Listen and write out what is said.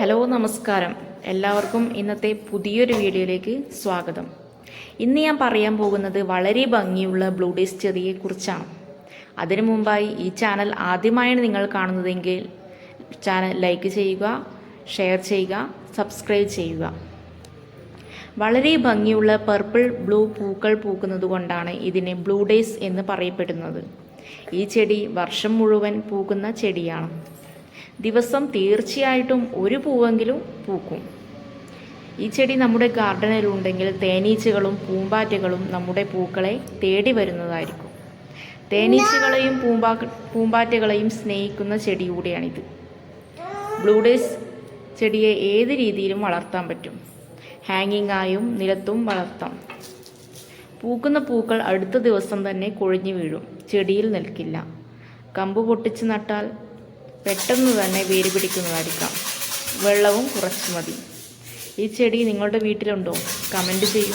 Hello നമസ്കാരം. എല്ലാവർക്കും ഇന്നത്തെ പുതിയൊരു വീഡിയോയിലേക്ക് സ്വാഗതം. ഇന്ന് ഞാൻ പറയാൻ പോകുന്നത് വളരെ ഭംഗിയുള്ള ബ്ലൂ ഡേസ് ചെറിയെ കുറിച്ചാണ്. അതിനു മുമ്പായി ഈ ചാനൽ ആദ്യമായാണ് നിങ്ങൾ കാണുന്നതെങ്കിൽ ചാനൽ ലൈക്ക് ചെയ്യുക ഷെയർ ചെയ്യുക സബ്സ്ക്രൈബ് ചെയ്യുക. വളരെ ഭംഗിയുള്ള പർപ്പിൾ ബ്ലൂ പൂക്കൾ പൂക്കുന്നത് കൊണ്ടാണ് ഇതിനെ ബ്ലൂ ഡേയ്സ് എന്ന് പറയപ്പെടുന്നത്. ഈ ചെടി വർഷം മുഴുവൻ പൂക്കുന്ന ചെടിയാണ്. ദിവസം തീർച്ചയായിട്ടും ഒരു പൂവെങ്കിലും പൂക്കും. ഈ ചെടി നമ്മുടെ ഗാർഡനിലുണ്ടെങ്കിൽ തേനീച്ചകളും പൂമ്പാറ്റകളും നമ്മുടെ പൂക്കളെ തേടി വരുന്നതായിരിക്കും. തേനീച്ചകളെയും പൂമ്പാ പൂമ്പാറ്റകളെയും സ്നേഹിക്കുന്ന ചെടി കൂടിയാണിത്. ബ്ലൂഡേസ് ചെടിയെ ഏത് രീതിയിലും വളർത്താൻ പറ്റും. ഹാങ്ങിങ് ആയും നിലത്തും വളർത്താം. പൂക്കുന്ന പൂക്കൾ അടുത്ത ദിവസം തന്നെ കൊഴിഞ്ഞു വീഴും. ചെടിയിൽ നിൽക്കില്ല. കമ്പ് പൊട്ടിച്ച് നട്ടാൽ പെട്ടെന്ന് തന്നെ വേര് പിടിക്കുന്നതായിരിക്കാം. വെള്ളവും കുറച്ച് മതി. ഈ ചെടി നിങ്ങളുടെ വീട്ടിലുണ്ടോ? കമന്റ് ചെയ്യൂ.